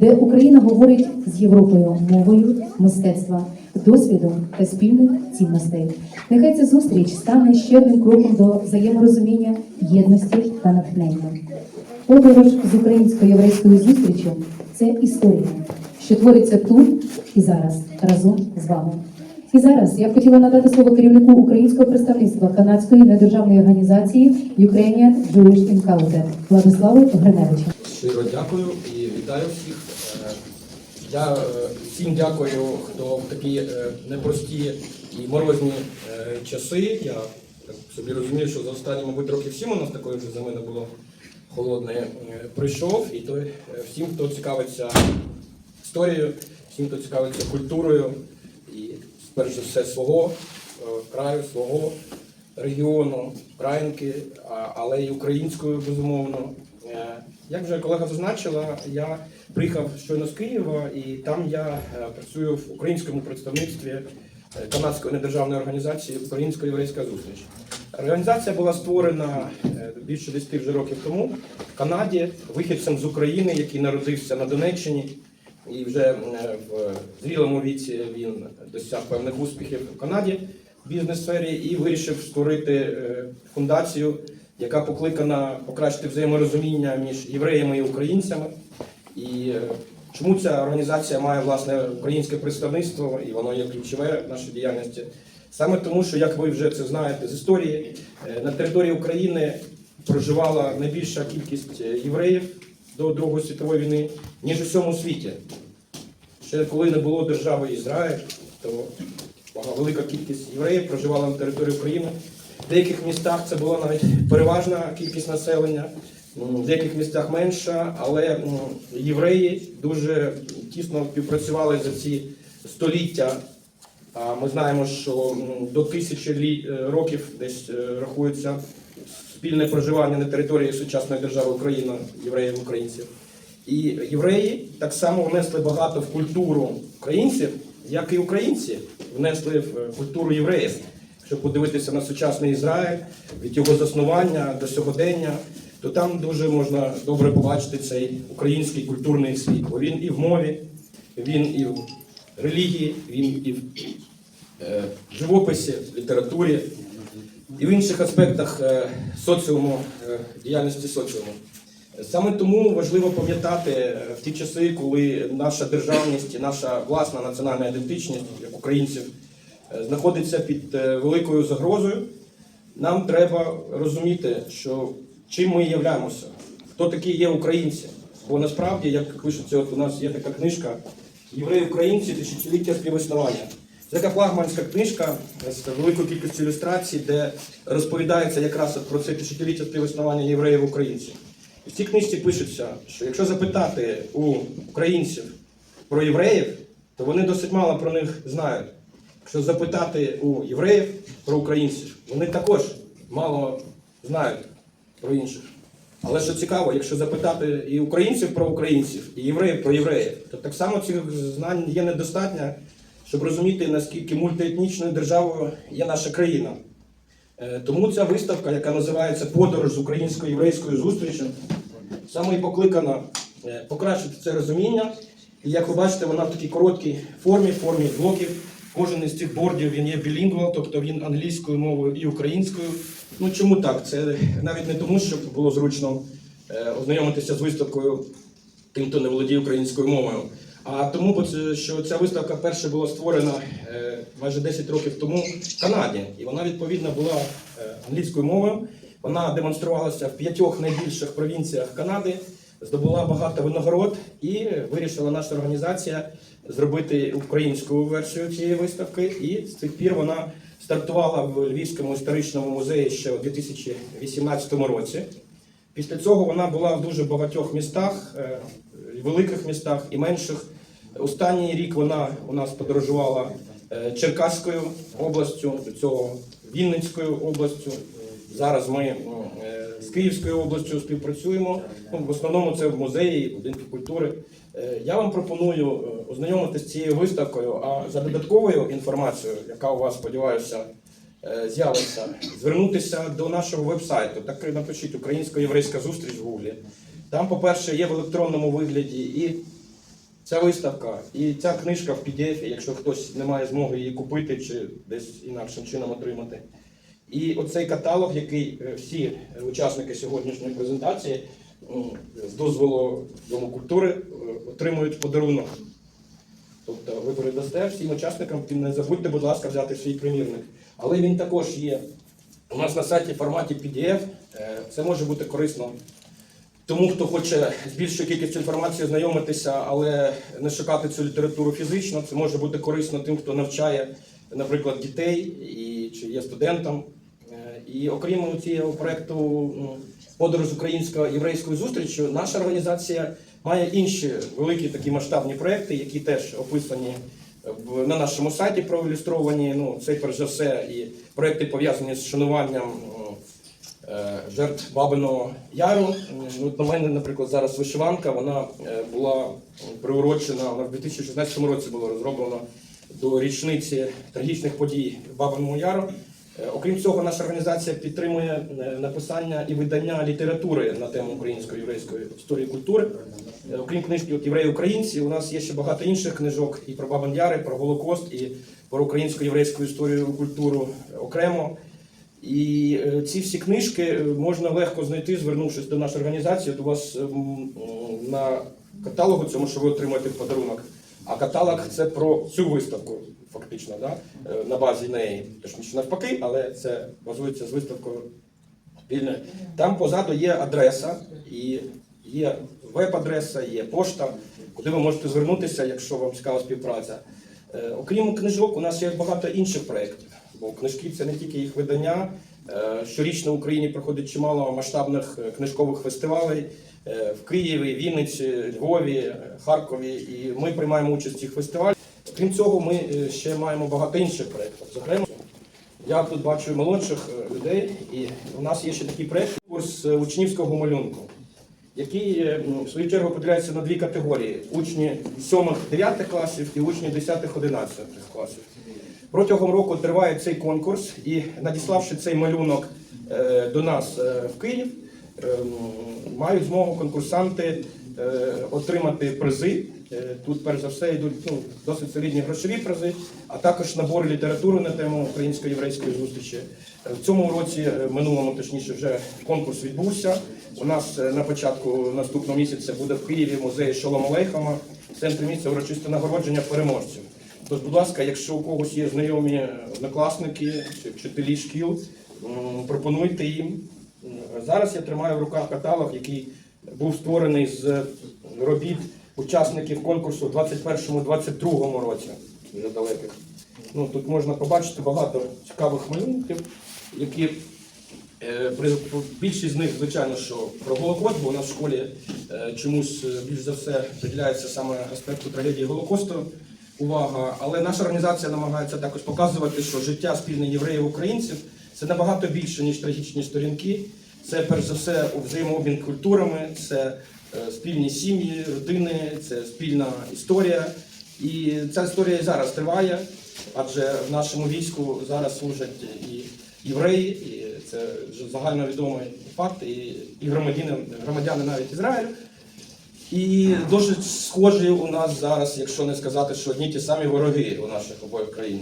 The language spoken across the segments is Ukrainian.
де Україна говорить з Європою мовою мистецтва, досвіду та спільних цінностей. Нехай ця зустріч стане ще одним кроком до взаєморозуміння, єдності та натхнення. Подорож з українсько-єврейською зустрічю це історія, що твориться тут і зараз разом з вами. І зараз я б хотіла надати слово керівнику українського представництва канадської недержавної організації Ukrainian Jewish Encounter Владиславу Гриневичу. Щиро дякую і вітаю всіх. Я е, всім дякую, хто в такі е, непрості і морозні е, часи. Я так собі розумію, що за останні, мабуть, років сім у нас такої вже зими не було холодної. е, Прийшов і то всім, хто цікавиться історією, всім, хто цікавиться культурою і перш за все свого краю, свого регіону, українки, а- але й українською, безумовно. Як вже колега зазначила, я приїхав щойно з Києва, і там я е, працюю в українському представництві е, канадської недержавної організації Українсько-єврейська зустріч. Організація була створена е, більше 10 вже років тому в Канаді вихідцем з України, який народився на Донеччині. І вже в зрілому віці він досяг певних успіхів в Канаді в бізнес-сфері і вирішив створити фундацію, яка покликана покращити взаєморозуміння між євреями і українцями. І е, чому ця організація має власне українське представництво, і воно є ключове в нашій діяльності? Саме тому, що як ви вже це знаєте з історії, е, на території України проживала найбільша кількість е, євреїв до Другої світової війни, ніж у всьому світі. Ще коли не було держави Ізраїль, то велика кількість євреїв проживала на території України. В деяких містах це була навіть переважна кількість населення, в деяких містах менша, але євреї дуже тісно співпрацювали за ці століття. А Ми знаємо, що до тисячі е, років десь е, рахується спільне проживання на території сучасної держави Україна євреїв українців. І євреї так само внесли багато в культуру українців, як і українці внесли в е, культуру євреїв. Якщо подивитися на сучасний Ізраїль від його заснування до сьогодення, то там дуже можна добре побачити цей український культурний світ. Бо він і в мові, він і в релігії, він і в е, живописі, літературі і в інших аспектах е, соціуму, е, діяльності соціуму. Саме тому важливо пам'ятати в ті часи, коли наша державність і наша власна національна ідентичність як українців знаходиться під е, великою загрозою. Нам треба розуміти, що чим ми являємося, хто такі є українці. Бо насправді, як пишеться, от у нас є така книжка Євреї українці тисячоліття співіснування. Це така флагманська книжка з великою кількістю ілюстрацій, де розповідається якраз про це тисячоліття співіснування євреїв українців. І в цій книжці пишеться, що якщо запитати у українців про євреїв, то вони досить мало про них знають. Якщо запитати у євреїв про українців, вони також мало знають про інших. Але що цікаво, якщо запитати і українців про українців, і євреїв про євреїв, то так само цих знань є недостатньо, щоб розуміти, наскільки мультиетнічною державою є наша країна. Е, Тому ця виставка, яка називається Подорож з українсько-єврейською зустрічю, саме і покликана е, покращити це розуміння. І як ви бачите, вона в такій короткій формі, формі блоків. Кожен із цих бордів він є білінгвал, тобто він англійською мовою і українською. Ну чому так? Це навіть не тому, щоб було зручно е, ознайомитися з виставкою тим, хто не володіє українською мовою. А тому, що ця виставка перша була створена е, майже 10 років тому в Канаді, і вона відповідно була е, англійською мовою. Вона демонструвалася в п'ятьох найбільших провінціях Канади, здобула багато винагород і вирішила наша організація зробити українську версію цієї виставки. І з цих пір вона стартувала в Львівському історичному музеї ще у 2018 році. Після цього вона була в дуже багатьох містах, е, великих містах і менших. Останній рік вона у нас подорожувала е, Черкаською областю, до цього Вінницькою областю. Зараз ми е, з Київською областю співпрацюємо. Ну, в основному це в музеї, будинки культури. Е, Я вам пропоную е, ознайомитися з цією виставкою, а за додатковою інформацією, яка у вас, сподіваюся, з'явиться, звернутися до нашого вебсайту. Так напишіть Українсько-єврейська зустріч в Гуглі. Там, по-перше, є в електронному вигляді і ця виставка і ця книжка в PDF, якщо хтось не має змоги її купити чи десь інакшим чином отримати. І оцей каталог, який е, всі е, учасники сьогоднішньої презентації з дозволу Дому культури е, отримують в подарунок. Тобто ви передасте всім учасникам, і не забудьте, будь ласка, взяти свій примірник. Але він також є у нас на сайті в форматі PDF. Це може бути корисно тому, хто хоче з більшою кількістю інформації знайомитися, але не шукати цю літературу фізично. Це може бути корисно тим, хто навчає, наприклад, дітей і чи є студентом. Е, І окрім цього проекту м, подорож українсько-єврейською зустрічю, наша організація має інші великі такі масштабні проекти, які теж описані на нашому сайті проілюстровані. Ну, це перш за все і проекти пов'язані з шануванням е, жертв Бабиного Яру. Ну, на мене, наприклад, зараз вишиванка, вона е, була приурочена, вона в 2016 році була розроблена до річниці трагічних подій Бабиного Яру. Е, Окрім цього, наша організація підтримує е, написання і видання літератури на тему української єврейської історії і культури. Е, Окрім книжки от євреї українці, у нас є ще багато інших книжок і про Бабин Яри, про Голокост, і про українську єврейську історію і культуру окремо. І ці всі книжки можна легко знайти, звернувшись до нашої організації. От у вас ем, на каталогу цьому, що ви отримаєте в подарунок. А каталог це про цю виставку, фактично, да? е, на базі неї. Точніше навпаки, але це базується з виставкою спільною. Там позаду є адреса, і є веб-адреса, є пошта, куди ви можете звернутися, якщо вам цікава співпраця. Е, Окрім книжок, у нас є багато інших проєктів, бо книжки це не тільки їх видання. Е, Щорічно в Україні проходить чимало масштабних книжкових фестивалей в Києві, Вінниці, Львові, Харкові. І ми приймаємо участь в цих фестивалях. Крім цього, ми е, ще маємо багато інших проєктів. Зокрема, я тут бачу молодших е, людей, і у нас є ще такий проєкт курс е, учнівського малюнку, який в свою чергу поділяється на дві категорії: учні 7-9 класів і учні 10-11 класів. Протягом року триває цей конкурс, і надіславши цей малюнок до нас в Київ, мають змогу конкурсанти отримати призи. Е, Тут, перш за все, йдуть ну, досить солідні грошові призи, а також набори літератури на тему українсько-єврейської зустрічі. Е, В цьому році, е, минулому точніше, вже конкурс відбувся. У нас на початку наступного місяця буде в Києві музей Шолом Алейхама, в центрі місця урочисте нагородження переможців. Тож, будь ласка, якщо у когось є знайомі однокласники чи вчителі шкіл, пропонуйте їм. Зараз я тримаю в руках каталог, який був створений з робіт учасників конкурсу в 21-22 році, вже далеких. Ну, тут можна побачити багато цікавих малюнків, які Е, Більшість з них, звичайно, що про Голокост, бо у нас в школі е, чомусь е, більш за все приділяється саме аспекту трагедії Голокосту увага. Але наша організація намагається також показувати, що життя спільне євреїв українців це набагато більше, ніж трагічні сторінки. Це перш за все взаємообмін культурами, це спільні сім'ї, родини, це спільна історія. І ця історія і зараз триває, адже в нашому війську зараз служать і євреї, і це вже загальновідомий факт, і, і громадяни, громадяни навіть Ізраїлю. І дуже схожі у нас зараз, якщо не сказати, що одні ті самі вороги у наших обох країн.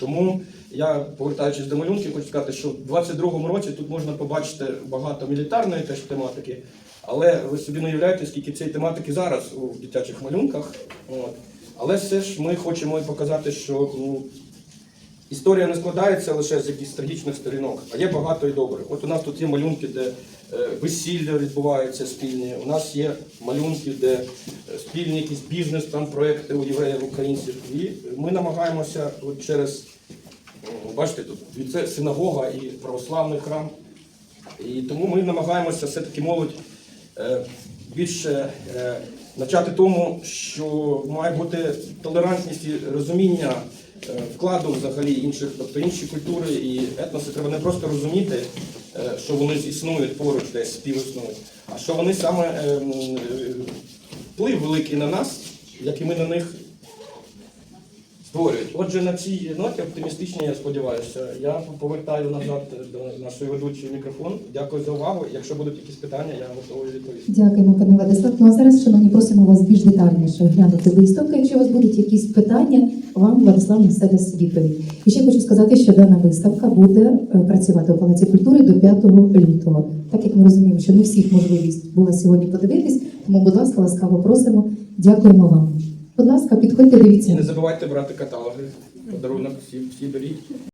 Тому я, повертаючись до малюнків, хочу сказати, що в 22-му році тут можна побачити багато мілітарної теж тематики, але ви собі не уявляєте, скільки цієї тематики зараз у дитячих малюнках. От. Але все ж ми хочемо і показати, що ну, Історія не складається лише з якихось трагічних сторінок, а є багато і добрих. От у нас тут є малюнки, де е, весілля відбуваються спільні. У нас є малюнки, де е, спільні якісь бізнес, там проекти у євреїв, українців. І ми намагаємося от через, бачите, тут це синагога і православний храм. І тому ми намагаємося все-таки молодь більше начати навчати тому, що має бути толерантність і розуміння е, вкладу взагалі інших, тобто інші культури і етноси. Треба не просто розуміти, е, що вони існують поруч десь співіснують, а що вони саме е, м, е, вплив великий на нас, як і ми на них створюють. Отже, на цій ноті оптимістичній, я сподіваюся, я повертаю назад до нашої ведучої мікрофон. Дякую за увагу. Якщо будуть якісь питання, я готовий відповісти. Дякуємо, пане Владислав. Ну а зараз, шановні, просимо вас більш детальніше глянути виставку. Якщо у вас будуть якісь питання, вам Владислав несе дасть відповідь. І ще хочу сказати, що дана виставка буде е, працювати у Палаці культури до 5 лютого. Так як ми розуміємо, що не всіх можливість була сьогодні подивитись, тому, будь ласка, ласкаво просимо. Дякуємо вам. Будь ласка, підходьте, дивіться. не забувайте брати каталоги. Подарунок всі, всі беріть.